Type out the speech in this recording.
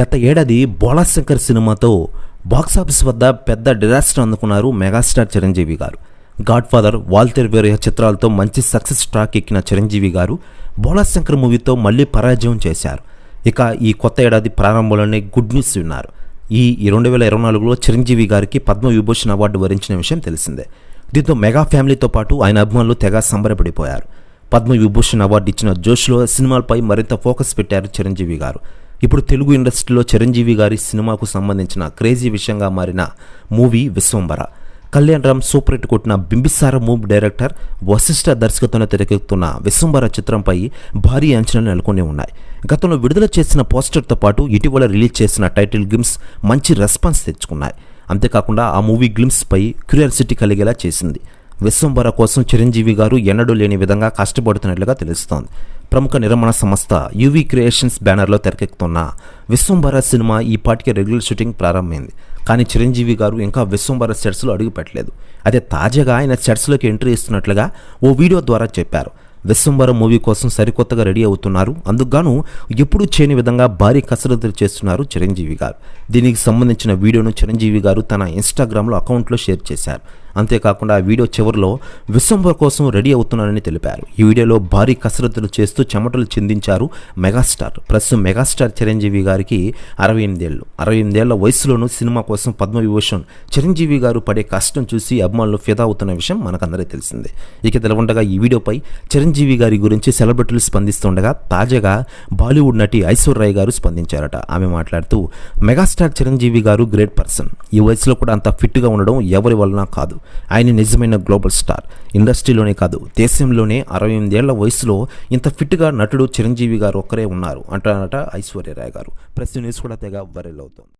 గత ఏడాది బోళాశంకర్ సినిమాతో బాక్సాఫీస్ వద్ద పెద్ద డిజాస్టర్ అందుకున్నారు మెగాస్టార్ చిరంజీవి గారు. గాడ్ ఫాదర్ వాల్తేర్ వేరే చిత్రాలతో మంచి సక్సెస్ ట్రాక్ ఎక్కిన చిరంజీవి గారు బోళాశంకర్ మూవీతో మళ్ళీ పరాజయం చేశారు. ఇక ఈ కొత్త ఏడాది ప్రారంభంలోనే గుడ్ న్యూస్ విన్నారు. ఈ రెండు వేల ఇరవై నాలుగులో చిరంజీవి గారికి పద్మ విభూషణ్ అవార్డు వరించిన విషయం తెలిసిందే. దీంతో మెగా ఫ్యామిలీతో పాటు ఆయన అభిమానులు తెగ సంబరపడిపోయారు. పద్మవిభూషణ్ అవార్డు ఇచ్చిన జోష్లో సినిమాలపై మరింత ఫోకస్ పెట్టారు చిరంజీవి గారు. ఇప్పుడు తెలుగు ఇండస్ట్రీలో చిరంజీవి గారి సినిమాకు సంబంధించిన క్రేజీ విషయంగా మారిన movie Vishwambhara. Kalyan Ram super hit కొట్టిన బింబిసార మూవీ డైరెక్టర్ వశిష్ఠ దర్శకత్వంలో తెరకెక్కుతున్న విశ్వంబర చిత్రంపై భారీ అంచనాలు నెలకొని ఉన్నాయి. గతంలో విడుదల చేసిన పోస్టర్తో పాటు ఇటీవల రిలీజ్ చేసిన టైటిల్ గ్లిమ్స్ మంచి రెస్పాన్స్ తెచ్చుకున్నాయి. అంతేకాకుండా ఆ మూవీ గ్లిమ్స్పై క్యూరియాసిటీ కలిగేలా చేసింది. విశ్వంబర కోసం చిరంజీవి గారు ఎన్నడూ లేని విధంగా కష్టపడుతున్నట్లుగా తెలుస్తోంది. ప్రముఖ నిర్మాణ సంస్థ యువీ క్రియేషన్స్ బ్యానర్లో తెరకెక్కుతున్న విశ్వంభర సినిమా ఈ పాటికి రెగ్యులర్ షూటింగ్ ప్రారంభమైంది. కానీ చిరంజీవి గారు ఇంకా విశ్వంభర సెట్స్లో అడుగుపెట్టలేదు. అదే తాజాగా ఆయన సెట్స్లోకి ఎంట్రీ ఇస్తున్నట్లుగా ఓ వీడియో ద్వారా చెప్పారు. విశ్వంబర మూవీ కోసం సరికొత్తగా రెడీ అవుతున్నారు. అందుకుగాను ఎప్పుడూ చేయని విధంగా భారీ కసరత్తులు చేస్తున్నారు చిరంజీవి గారు. దీనికి సంబంధించిన వీడియోను చిరంజీవి గారు తన ఇన్స్టాగ్రామ్లో అకౌంట్లో షేర్ చేశారు. అంతేకాకుండా ఆ వీడియో చివరిలో విశ్వంబర కోసం రెడీ అవుతున్నారని తెలిపారు. ఈ వీడియోలో భారీ కసరత్తులు చేస్తూ చెమటలు చిందించారు మెగాస్టార్. ప్రస్తుతం మెగాస్టార్ చిరంజీవి గారికి అరవై ఎనిమిదేళ్ళు. అరవై ఎనిమిదేళ్ళ వయసులోనూ సినిమా కోసం పద్మవిభూషణ్ చిరంజీవి గారు పడే కష్టం చూసి అభిమానులు ఫిదా అవుతున్న విషయం మనకందరికీ తెలిసిందే. ఇక తెలవండగా ఈ వీడియోపై చిరంజీవి చిరంజీవి గారి గురించి సెలబ్రిటీలు స్పందిస్తుండగా తాజాగా బాలీవుడ్ నటి ఐశ్వర్య గారు స్పందించారట. ఆమె మాట్లాడుతూ మెగాస్టార్ చిరంజీవి గారు గ్రేట్ పర్సన్. ఈ వయసులో కూడా అంత ఫిట్గా ఉండడం ఎవరి వలన కాదు. ఆయన నిజమైన గ్లోబల్ స్టార్. ఇండస్ట్రీలోనే కాదు దేశంలోనే అరవై ఎనిమిదేళ్ళ వయసులో ఇంత ఫిట్గా నటుడు చిరంజీవి గారు ఒక్కరే ఉన్నారు అంటారట ఐశ్వర్యరాయ్ గారు. ప్రస్తుత న్యూస్ కూడా తెగ వైరల్ అవుతుంది.